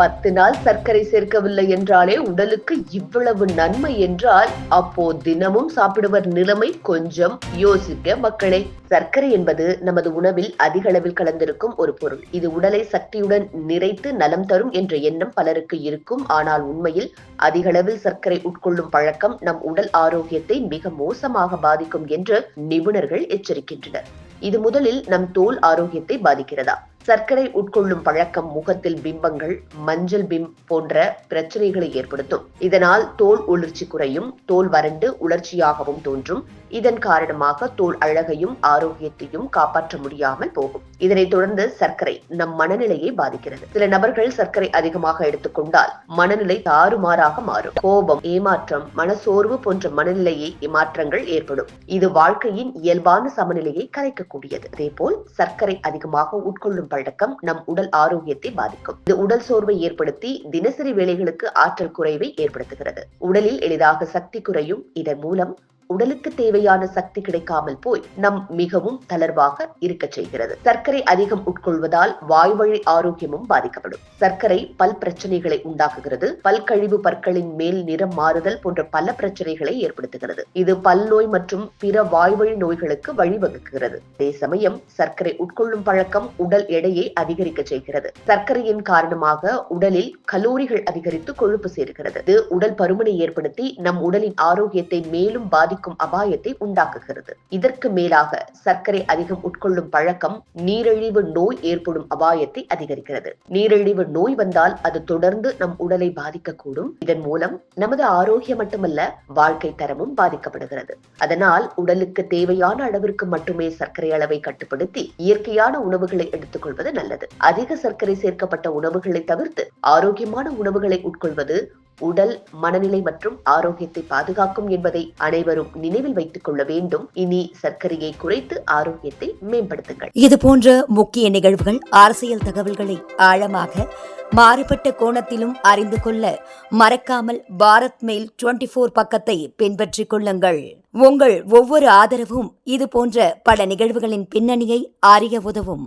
பத்து நாள் சர்க்கரை சேர்க்கவில்லை என்றாலே உடலுக்கு இவ்வளவு நன்மை என்றால் அப்போ தினமும் சாப்பிடுவர் நிலைமை கொஞ்சம். யோசிக்க மக்களே சர்க்கரை என்பது நமது உணவில் அதிக அளவில் கலந்திருக்கும் ஒரு பொருள். இது உடலை சக்தியுடன் நிறைத்து நலம் தரும் என்ற எண்ணம் பலருக்கு இருக்கும். ஆனால் உண்மையில் அதிக அளவில் சர்க்கரை உட்கொள்ளும் பழக்கம் நம் உடல் ஆரோக்கியத்தை மிக மோசமாக பாதிக்கும் என்று நிபுணர்கள் எச்சரிக்கின்றனர். இது முதலில் நம் தோல் ஆரோக்கியத்தை பாதிக்கிறதா? சர்க்கரை உட்கொள்ளும் பழக்கம் முகத்தில் பிம்பங்கள் மஞ்சள் பிம் போன்ற பிரச்சனைகளை ஏற்படுத்தும். இதனால் தோல் உளிர்ச்சி குறையும் தோல் வறண்டு உலர்ச்சியாகவும் தோன்றும். இதன் காரணமாக தோல் அழகையும் ஆரோக்கியத்தையும் காப்பாற்ற முடியாமல் போகும். இதனைத் தொடர்ந்து சர்க்கரை நம் மனநிலையை பாதிக்கிறது. சில நபர்கள் சர்க்கரை அதிகமாக எடுத்துக்கொண்டால் மனநிலை தாறுமாறாக மாறும். கோபம் ஏமாற்றம் மனசோர்வு போன்ற மனநிலையை ஏமாற்றங்கள் ஏற்படும். இது வாழ்க்கையின் இயல்பான சமநிலையை கலைக்கக்கூடியது. அதேபோல் சர்க்கரை அதிகமாக உட்கொள்ளும் பழக்கம் நம் உடல் ஆரோக்கியத்தை பாதிக்கும். இது உடல் சோர்வை ஏற்படுத்தி தினசரி வேலைகளுக்கு ஆற்றல் குறைவை ஏற்படுத்துகிறது. உடலில் எளிதாக சக்தி குறையும். இதன் மூலம் உடலுக்கு தேவையான சக்தி கிடைக்காமல் போய் நம் மிகவும் தளர்வாக இருக்க செய்கிறது. சர்க்கரை அதிகம் உட்கொள்வதால் வாய்வழி ஆரோக்கியமும் பாதிக்கப்படும். சர்க்கரை பல் பிரச்சனைகளை உண்டாக்குகிறது. பல் கழிவு பற்களின் மேல் நிறம் மாறுதல் போன்ற பல பிரச்சனைகளை ஏற்படுத்துகிறது. இது பல் நோய் மற்றும் பிற வாய்வழி நோய்களுக்கு வழிவகுக்கிறது. அதே சமயம் சர்க்கரை உட்கொள்ளும் பழக்கம் உடல் எடையை அதிகரிக்க செய்கிறது. சர்க்கரையின் காரணமாக உடலில் கலோரிகள் அதிகரித்து கொழுப்பு சேர்க்கிறது. இது உடல் பருமனை ஏற்படுத்தி நம் உடலின் ஆரோக்கியத்தை மேலும் பாதிக்கும் அபாயத்தை உண்டாக்குகிறது. இதற்கு மேலாக சர்க்கரை அதிகம் உட்கொள்ளும் பழக்கம் நீரிழிவு நோய் ஏற்படும் அபாயத்தை அதிகரிக்கிறது. நீரிழிவு நோய் வந்தால் அது தொடர்ந்து நம் உடலை பாதிக்கக்கூடும். இதன் மூலம் நமது ஆரோக்கியம் மட்டுமல்ல வாழ்க்கை தரமும் பாதிக்கப்படுகிறது. அதனால் உடலுக்கு தேவையான அளவிற்கு மட்டுமே சர்க்கரை அளவை கட்டுப்படுத்தி இயற்கையான உணவுகளை எடுத்துக்கொள்வது நல்லது. அதிக சர்க்கரை சேர்க்கப்பட்ட உணவுகளை தவிர்த்து ஆரோக்கியமான உணவுகளை உட்கொள்வது உடல் மனநிலை மற்றும் ஆரோக்கியத்தை பாதுகாக்கும் என்பதை அனைவரும் நினைவில் வைத்துக் கொள்ள வேண்டும். இனி சர்க்கரையை குறைத்து ஆரோக்கியத்தை மேம்படுத்துங்கள். இது போன்ற முக்கிய நிகழ்வுகள் அரசியல் தகவல்களை ஆழமாக மாறுபட்ட கோணத்திலும் அறிந்து கொள்ள மறக்காமல் பாரத் மெயில் டுவெண்டி போர் பக்கத்தை பின்பற்றிக் கொள்ளுங்கள். உங்கள் ஒவ்வொரு ஆதரவும் இது போன்ற பல நிகழ்வுகளின் பின்னணியை அறிய உதவும்.